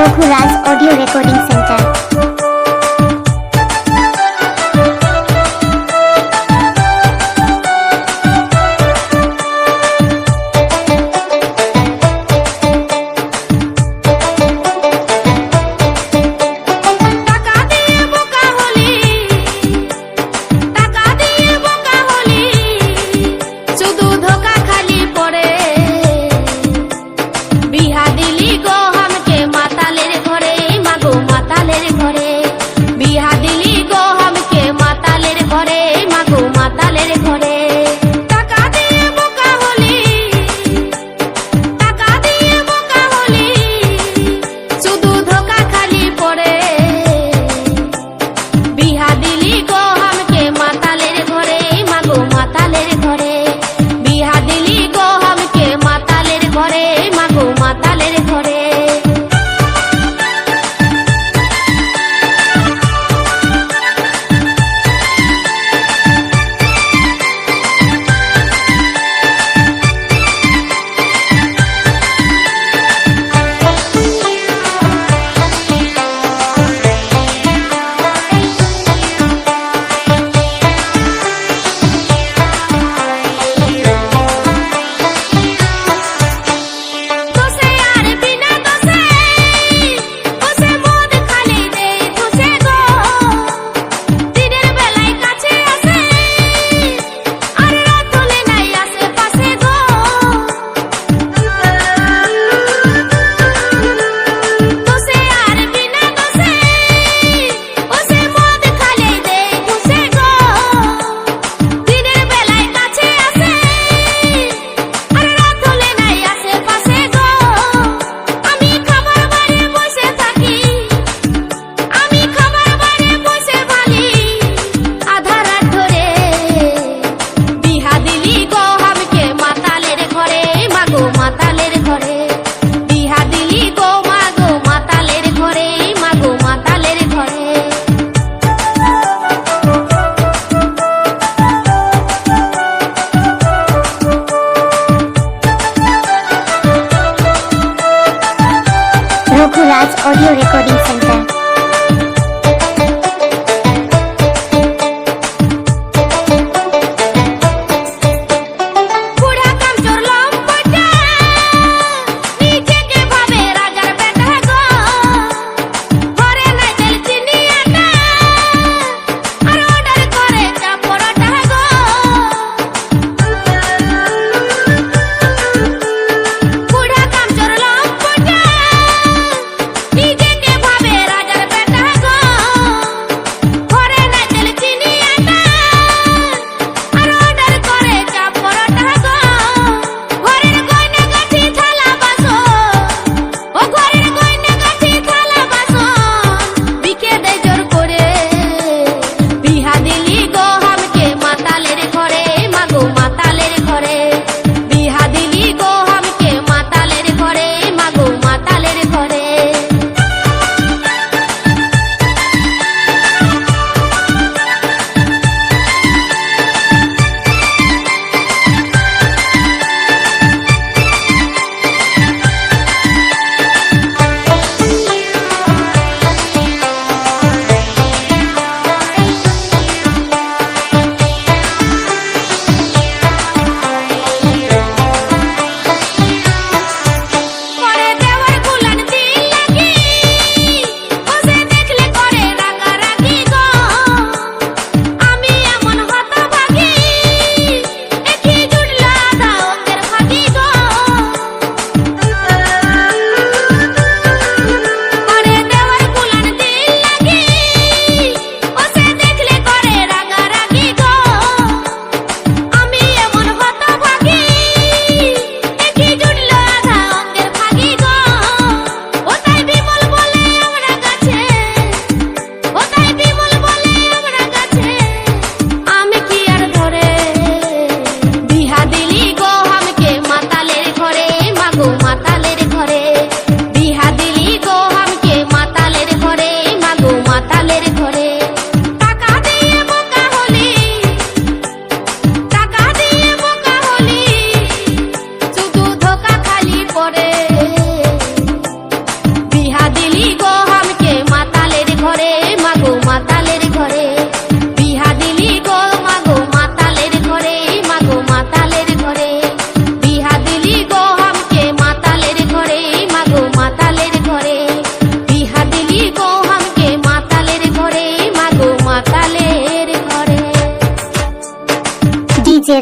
Raghuraj audio recording centre.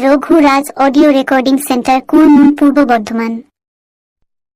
Raghuraj audio recording centre কুন পূর্ব বর্ধমান।